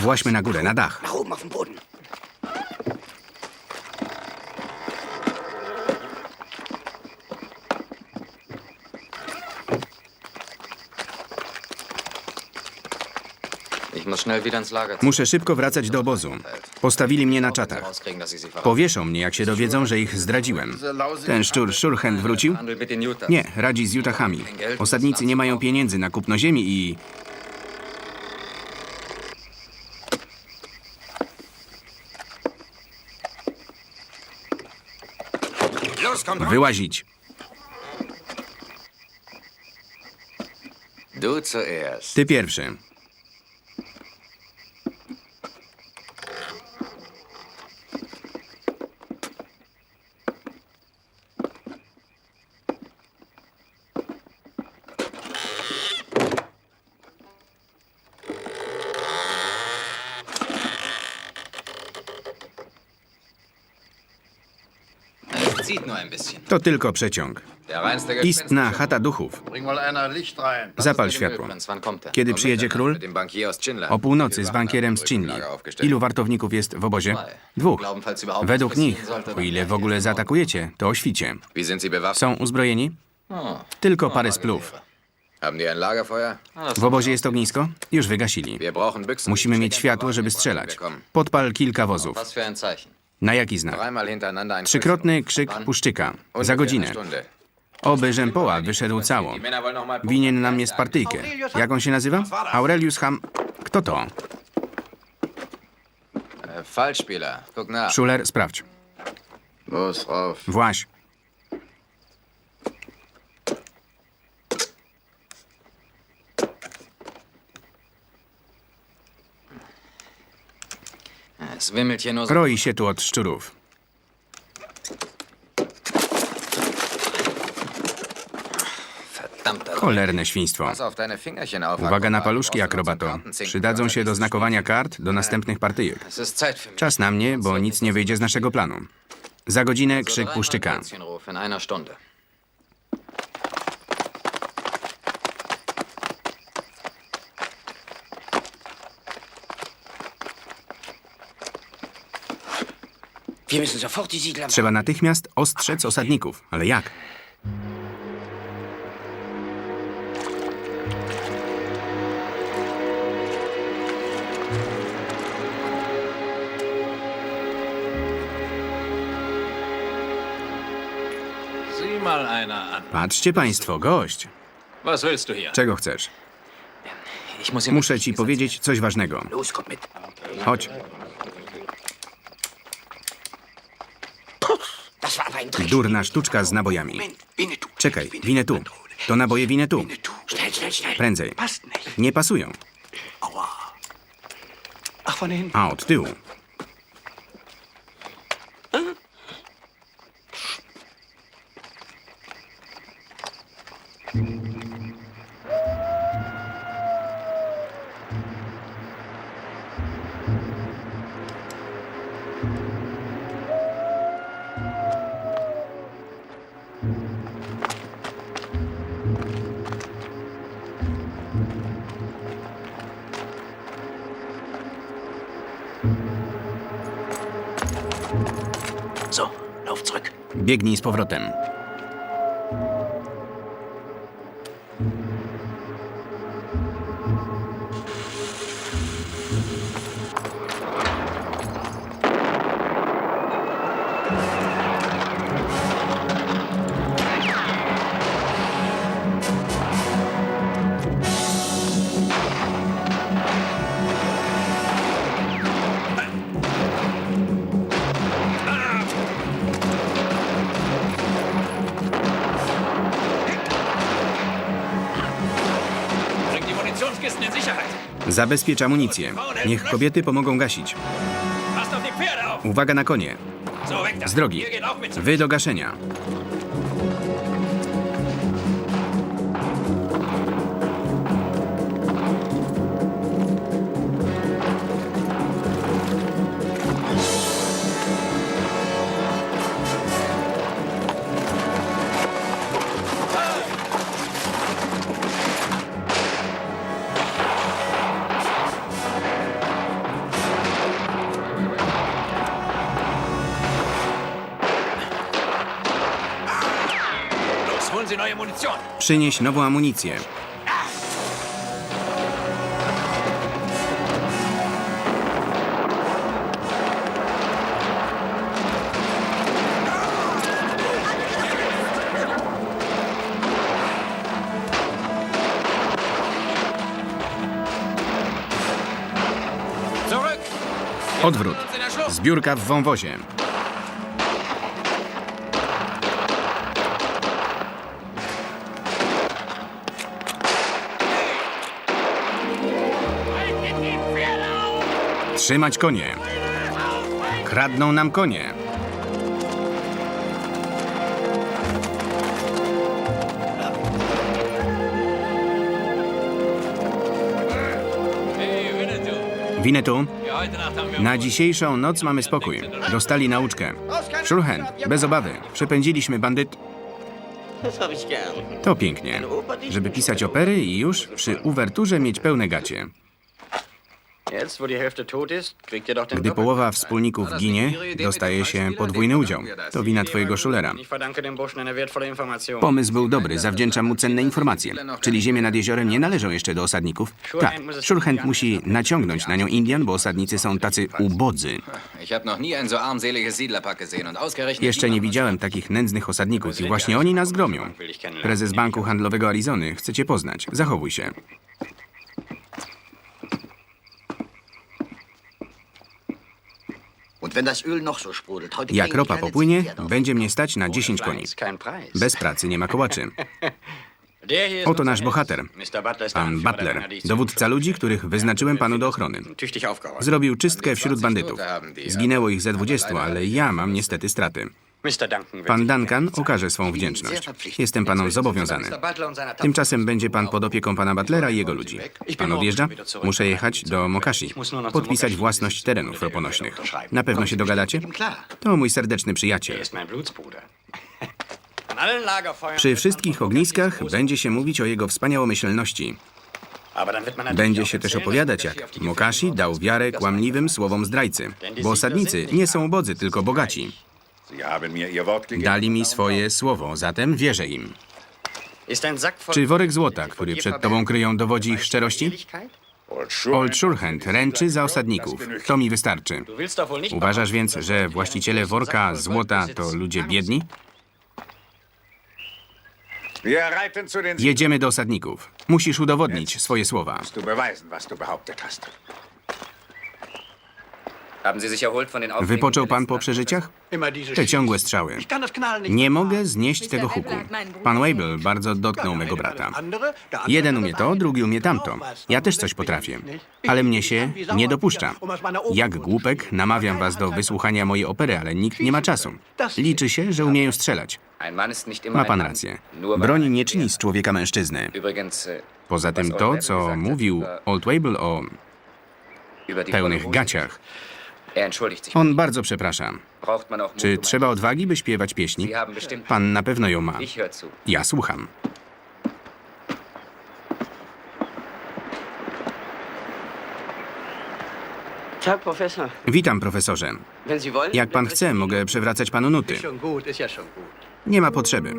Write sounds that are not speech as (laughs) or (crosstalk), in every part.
Właźmy raus. na górę, na dach. Muszę szybko wracać do obozu. Postawili mnie na czatach. Powieszą mnie, jak się dowiedzą, że ich zdradziłem. Ten szczur Shurhand wrócił? Nie, radzi z Utahami. Osadnicy nie mają pieniędzy na kupno ziemi i... Wyłazić. Ty pierwszy. To tylko przeciąg. Istna chata duchów. Zapal światło. Kiedy przyjedzie król? O północy z bankierem z Chinli. Ilu wartowników jest w obozie? Dwóch. Według nich, o ile w ogóle zaatakujecie, to o świcie. Są uzbrojeni? Tylko parę splów. Lagerfeuer? W obozie jest ognisko? Już wygasili. Musimy mieć światło, żeby strzelać. Podpal kilka wozów. Na jaki znak? Trzykrotny krzyk puszczyka. Za godzinę. Oby Rzępoła wyszedł cało. Winien nam jest partyjkę. Jak on się nazywa? Aurelius Ham... Kto to? Schuler, sprawdź. Właś. Roi się tu od szczurów. Cholerne świństwo. Uwaga na paluszki, akrobato. Przydadzą się do znakowania kart do następnych partyjek. Czas na mnie, bo nic nie wyjdzie z naszego planu. Za godzinę krzyk puszczyka. Trzeba natychmiast ostrzec osadników. Ale jak? Patrzcie państwo, gość. Czego chcesz? Muszę ci powiedzieć coś ważnego. Chodź. Durna sztuczka z nabojami. Czekaj, winę tu. To naboje winę tu. Prędzej. Nie pasują. A od tyłu. Zurück. Biegnij z powrotem. Zabezpiecz amunicję. Niech kobiety pomogą gasić. Uwaga na konie. Z drogi. Wy do gaszenia. Przynieś nową amunicję. Odwrót. Zbiórka w wąwozie. Auf! Trzymać konie. Kradną nam konie. Wir... na dzisiejszą noc mamy spokój. Dostali nauczkę. Szurhen, bez obawy. Przepędziliśmy bandyt... To pięknie. Żeby pisać opery i już przy uwerturze mieć pełne gacie. Gdy połowa wspólników ginie, dostaje się podwójny udział. To wina twojego Information. Pomysł był dobry, zawdzięczam mu cenne informacje. Czyli ziemie nad jeziorem nie należą jeszcze do osadników? Tak, Szurchent musi naciągnąć na nią Indian, bo osadnicy są tacy ubodzy. Jeszcze nie widziałem takich nędznych osadników i właśnie oni nas gromią. Prezes Banku Handlowego Arizony chce cię poznać. Zachowuj się. Jak ropa popłynie, będzie mnie stać na 10 koni. Bez pracy nie ma kołaczy. (laughs) Oto nasz bohater. Pan Butler, dowódca ludzi, których wyznaczyłem panu do ochrony. Zrobił czystkę wśród bandytów. Zginęło ich ze 20, ale ja mam niestety straty. Pan Duncan okaże swą wdzięczność. Jestem panom zobowiązany. Tymczasem będzie pan pod opieką pana Butlera i jego ludzi. Pan odjeżdża? Muszę jechać do Mokashi. Podpisać własność terenów roponośnych. Na pewno się dogadacie? To mój serdeczny przyjaciel. (laughs) Przy wszystkich ogniskach będzie się mówić o jego wspaniałomyślności. Będzie się też opowiadać, jak Mokashi dał wiarę kłamliwym słowom zdrajcy. Bo osadnicy nie są ubodzy, tylko bogaci. Dali mi swoje słowo, zatem wierzę im. Czy worek złota, który przed tobą kryją, dowodzi ich szczerości? Old Shurhand ręczy za osadników. To mi wystarczy. Uważasz więc, że właściciele worka złota to ludzie biedni? Jedziemy do osadników. Musisz udowodnić swoje słowa. Wypoczął pan po przeżyciach? Te ciągłe strzały. Nie mogę znieść tego huku. Pan Wable bardzo dotknął mego brata. Jeden umie to, drugi umie tamto. Ja też coś potrafię. Ale mnie się nie dopuszcza. Jak głupek namawiam was do wysłuchania mojej opery, ale nikt nie ma czasu. Liczy się, że umieją strzelać. Ma pan rację. Broń nie czyni z człowieka. Übrigens, äh, Poza tym to, co mówił Old Wable o pełnych gaciach. On bardzo przeprasza. Braucht man auch Mut, Czy trzeba odwagi, by śpiewać pieśni? Pan na pewno ją ma. Ja słucham. Professor. Witam, profesorze. Jak pan chce, mogę przewracać panu nuty. Nie ma potrzeby.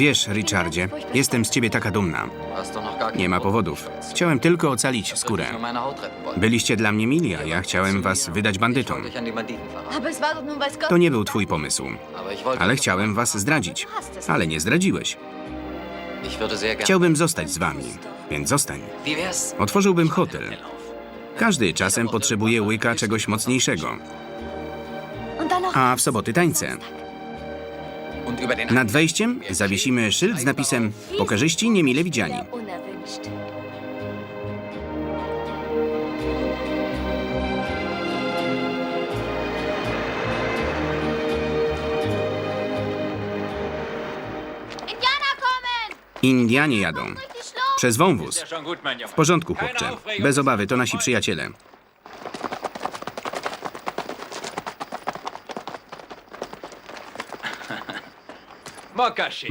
Wiesz, Richardzie, jestem z ciebie taka dumna. Nie ma powodów. Chciałem tylko ocalić skórę. Byliście dla mnie mili, a ja chciałem was wydać bandytom. To nie był twój pomysł. Ale chciałem was zdradzić. Ale nie zdradziłeś. Chciałbym zostać z wami, więc zostań. Otworzyłbym hotel. Każdy czasem potrzebuje łyka czegoś mocniejszego. A w soboty tańce. Nad wejściem zawiesimy szyld z napisem Pokerzyści niemile widziani. Indianie jadą. Przez wąwóz. W porządku, chłopcze. Bez obawy, to nasi przyjaciele. Abacaxi.